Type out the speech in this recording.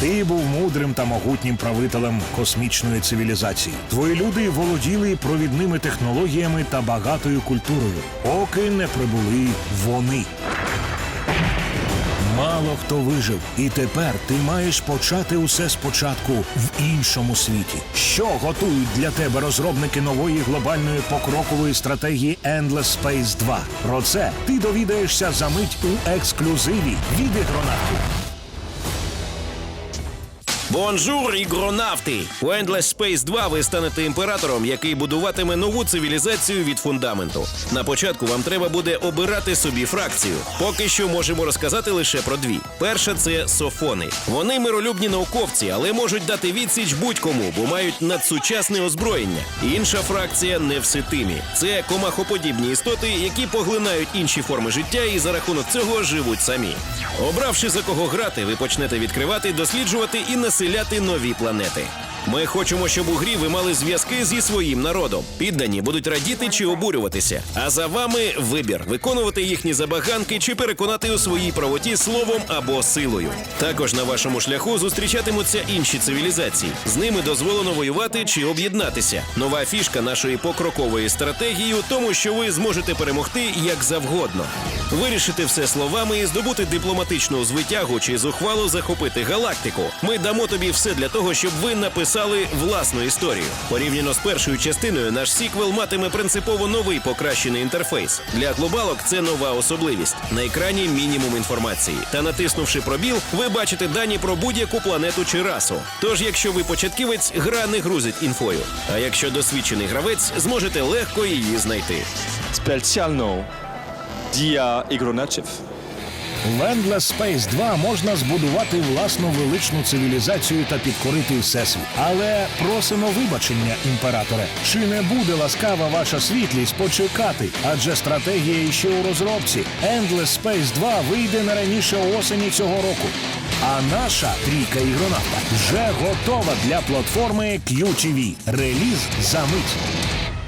Ти був мудрим та могутнім правителем космічної цивілізації. Твої люди володіли провідними технологіями та багатою культурою, поки не прибули вони. Мало хто вижив, і тепер ти маєш почати усе спочатку в іншому світі. Що готують для тебе розробники нової глобальної покрокової стратегії Endless Space 2? Про це ти довідаєшся за мить у ексклюзиві від ігронавтів. Бонжур, ігронавти! У Endless Space 2 ви станете імператором, який будуватиме нову цивілізацію від фундаменту. На початку вам треба буде обирати собі фракцію. Поки що можемо розказати лише про дві. Перша це софони. Вони миролюбні науковці, але можуть дати відсіч будь-кому, бо мають надсучасне озброєння. Інша фракція невситимі. Це комахоподібні істоти, які поглинають інші форми життя і за рахунок цього живуть самі. Обравши за кого грати, ви почнете відкривати, досліджувати і населяти нові планети. Ми хочемо, щоб у грі ви мали зв'язки зі своїм народом. Піддані будуть радіти чи обурюватися. А за вами вибір виконувати їхні забаганки чи переконати у своїй правоті словом або силою. Також на вашому шляху зустрічатимуться інші цивілізації. З ними дозволено воювати чи об'єднатися. Нова фішка нашої покрокової стратегії у тому, що ви зможете перемогти як завгодно. Вирішити все словами і здобути дипломатичну звитягу чи зухвало захопити галактику. Ми дамо тобі все для того, щоб ви написали власну історію. Порівняно з першою частиною, наш сіквел матиме принципово новий покращений інтерфейс. Для глобалок це нова особливість. На екрані мінімум інформації. Та натиснувши пробіл, ви бачите дані про будь-яку планету чи расу. Тож, якщо ви початківець, гра не грузить інфою. А якщо досвідчений гравець, зможете легко її знайти. specjalną dia ігроначів. В Endless Space 2 можна збудувати власну величну цивілізацію та підкорити всесвіт. Але просимо вибачення, імператоре. Чи не буде ласкава ваша світлість почекати? Адже стратегія іще у розробці. Endless Space 2 вийде не раніше осені цього року. А наша трійка ігронавта вже готова для платформи QTV. Реліз за мить.